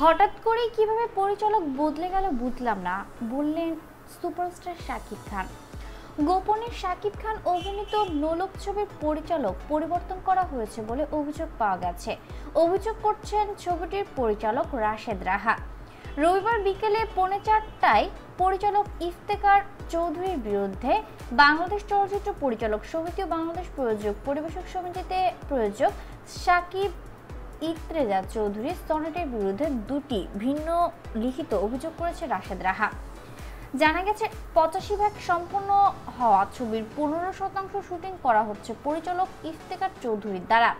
হঠাৎ করে কীভাবে পরিচালক বদলে গেল বুঝলাম না, বললেন সুপারস্টার শাকিব খান। গোপনে শাকিব খান অভিনীত নোলক ছবির পরিচালক পরিবর্তন করা হয়েছে বলে অভিযোগ পাওয়া গেছে। অভিযোগ করছেন ছবিটির পরিচালক রাশেদ রাহা। রবিবার বিকেলে পৌনে চারটায় পরিচালক ইফতেকার চৌধুরীর বিরুদ্ধে বাংলাদেশ চলচ্চিত্র পরিচালক সমিতি ও বাংলাদেশ প্রযোজক পরিবেশক সমিতিতে প্রযোজক সাকিব ইত্রেজা চৌধুরী সনেটের বিরুদ্ধে দুটি ভিন্ন লিখিত অভিযোগ করেছে রাশেদ রাহা। জানা গেছে, পঁচাশি ভাগ সম্পূর্ণ হওয়া ছবির পনেরো শতাংশ শুটিং করা হচ্ছে পরিচালক ইফতেকার চৌধুরীর দ্বারা।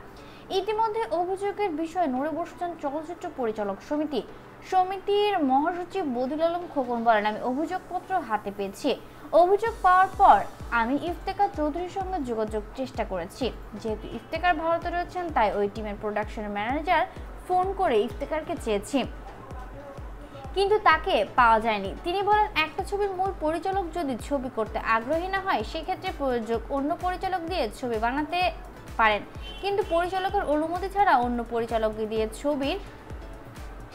ইতিমধ্যে অভিযোগের বিষয়ে নড়ে বসছেন চলচ্চিত্র পরিচালক সমিতি, সমিতির মহাসচিব বদিল আলম খোকন বলেন আমি অভিযোগপত্র হাতে পেয়েছি। অভিযোগ পাওয়ার পর আমি ইফতেকার চৌধুরীর সঙ্গে যোগাযোগ চেষ্টা করেছি। যেহেতু ইফতেকার ভারতে রয়েছেন, তাই ওই টিমের প্রোডাকশনের ম্যানেজার ফোন করে ইফতেকারকে চেয়েছি। কিন্তু তাকে পাওয়া যায়নি। তিনি বলেন, একটা ছবির মূল পরিচালক যদি ছবি করতে আগ্রহী না হয়, সেক্ষেত্রে প্রযোজক অন্য পরিচালক দিয়ে ছবি বানাতে পারেন। কিন্তু পরিচালকের অনুমতি ছাড়া অন্য পরিচালককে দিয়ে ছবির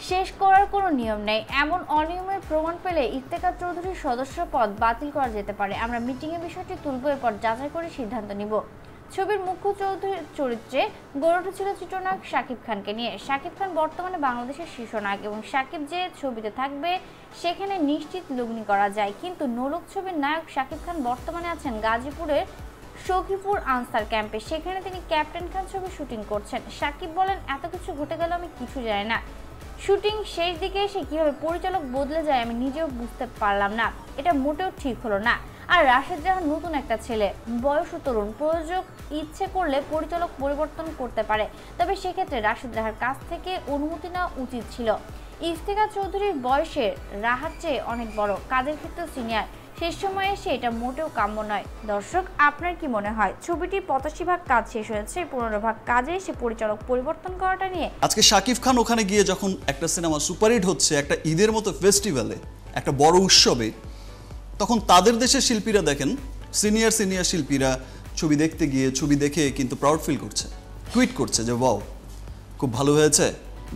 শেষ করার কোনো নিয়ম নেই। এমন অনিয়মের প্রমাণ পেলে ইফতেখার চৌধুরীর সদস্য পদ বাতিল করা যেতে পারে। আমরা মিটিংয়ে বিষয়টি তুলব, এরপর যাচাই করে সিদ্ধান্ত নিব। ছবির মুখ্য চৌধুরী চরিত্রে গড়ে উঠেছিল চিত্রনায়ক শাকিব খানকে নিয়ে। শাকিব খান বর্তমানে বাংলাদেশের শীর্ষ নায়ক এবং শাকিব যে ছবিতে থাকবে, সেখানে নিশ্চিত লগ্নি করা যায়। কিন্তু নোলক ছবির নায়ক শাকিব খান বর্তমানে আছেন গাজীপুরের সখীপুর আনসার ক্যাম্পে। সেখানে তিনি ক্যাপ্টেন খান ছবি শুটিং করছেন। শাকিব বলেন, এত কিছু ঘটে গেল, আমি কিছু জানি না। শুটিং শেষ দিকে এসে কীভাবে পরিচালক বদলে যায় আমি নিজেও বুঝতে পারলাম না। এটা মোটেও ঠিক হলো না। আর রাশেদ জাহান নতুন একটা ছেলে। বয়সও তরুণ। প্রযোজক ইচ্ছে করলে পরিচালক পরিবর্তন করতে পারে। তবে সেক্ষেত্রে রাশেদ রাহার কাছ থেকে অনুমতি নেওয়া উচিত ছিল। ইফতেখার চৌধুরীর বয়সের রাহার চেয়ে অনেক বড়। কাজের ক্ষেত্রে সিনিয়র। শেষ সময়ে এসে এটা মোটেও কাম্য নয়। দর্শক, আপনার কি মনে হয়? ছবিটি পঁচাশি ভাগ কাজ শেষ হয়েছে, পনেরো ভাগ কাজে এসে পরিচালক পরিবর্তন করাটা নিয়ে? আজকে শাকিব খান ওখানে গিয়ে যখন একটা সিনেমা সুপারহিট হচ্ছে, একটা ঈদের মতো ফেস্টিভ্যালে, একটা বড় উৎসবে, তখন তাদের দেশের শিল্পীরা দেখেন, সিনিয়র সিনিয়র শিল্পীরা ছবি দেখতে গিয়ে ছবি দেখে কিন্তু প্রাউড ফিল করছে। টুইট করছে যে ওয়াও খুব ভালো হয়েছে।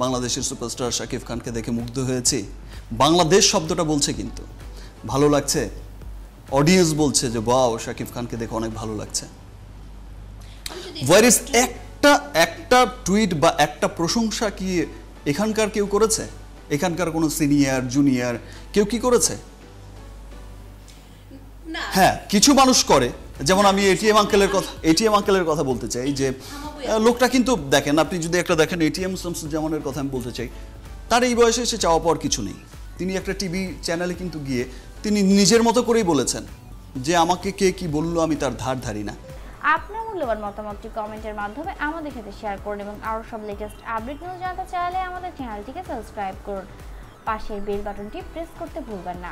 বাংলাদেশের সুপারস্টার শাকিব খানকে দেখে মুগ্ধ হয়েছি। বাংলাদেশ শব্দটা বলছে কিন্তু, ভালো লাগছে অডিয়েন্স বলছে যে ওয়াও শাকিব খানকে দেখে অনেক ভালো লাগছে। ওয়ার একটা একটা টুইট বা একটা প্রশংসা কি এখানকার কেউ করেছে? এখানকার কোনো সিনিয়র জুনিয়র কেউ কি করেছে? হ্যাঁ কিছু মানুষ করে। যেমন আমি এটিএম আঙ্কেলের কথা এটিএম আঙ্কেলের কথা বলতে চাই যে লোকটা কিন্তু দেখেন আপনি যদি একটা দেখেন এটিএম শামসুজ্জামানের কথা আমি বলতে চাই তার এই বয়সে এসে চাওয়া পাওয়ার কিছু নেই। তিনি একটা টিভি চ্যানেলে কিন্তু গিয়ে তিনি নিজের মতো করেই বলেছেন যে আমাকে কে কি বলল আমি তার ধার ধারি না। আপনার মূল্যবান মতামতটি কমেন্টের মাধ্যমে আমাদের সাথে শেয়ার করুন এবং আরও সব লেটেস্ট আপডেট নিউজ জানতে চাইলে আমাদের চ্যানেলটিকে সাবস্ক্রাইব করুন। পাশের বেল বাটনটি প্রেস করতে ভুলবেন না।